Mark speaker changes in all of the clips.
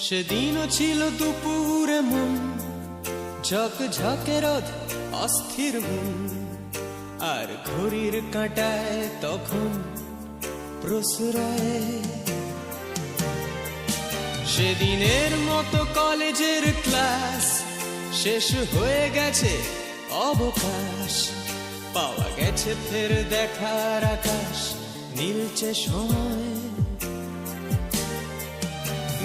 Speaker 1: সেদিনও ছিল দুপুরে মন ঝক ঝকে রোদ, অস্থির মন। আর ঘড়ির কাঁটায় তখন প্রসরায় সেদিনের মতো কলেজের ক্লাস শেষ হয়ে গেছে অবকাশ। পাওয়া গেছে ফের দেখার আকাশ, নীলচে সময়।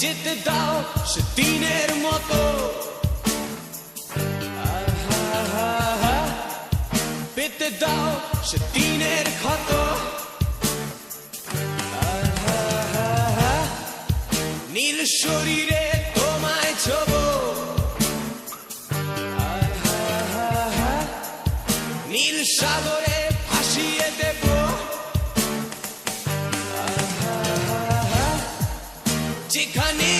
Speaker 1: যেতে দাও সে দিনের মতো। পেতে দাও সে দিনের ক্ষত। নীল শরীরে তোমায় ছব। নীল সাগরে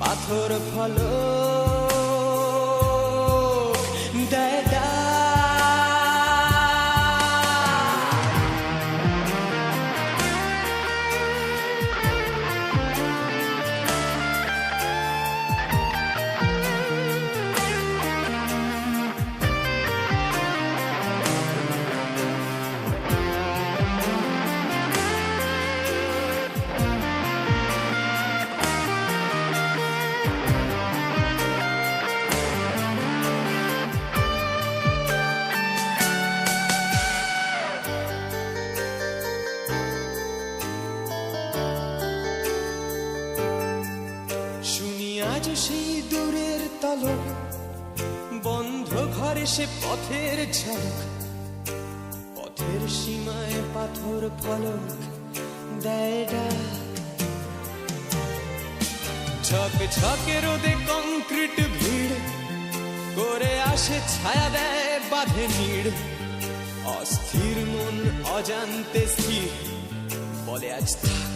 Speaker 1: পাথর ফল সেই দূরের তলক বন্ধ ঘরে সে পথের ঝলক। পথের সীমায় পাথর ফলক দেয়। ঝক ঝকে রোদে কংক্রিট ভিড়। করে আসে ছায়া দেয়, বাঁধে নিড়। অস্থির মন অজান্তে স্থির। বলে আজ থাক।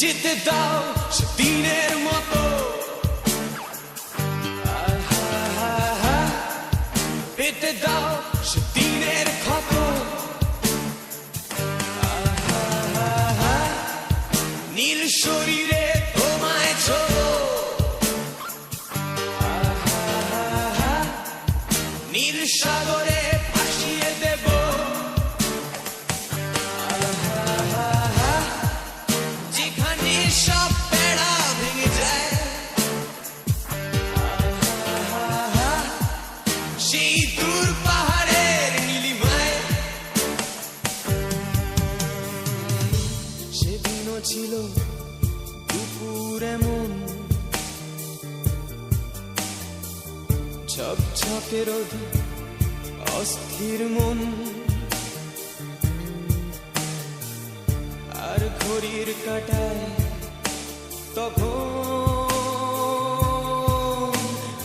Speaker 1: যেতে দাও সে দিনের মতো ছিল দুপুর এমন। ছপ ছপের অস্থির মন। আর ঘড়ির কাটায় তখন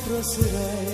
Speaker 1: প্রসরায়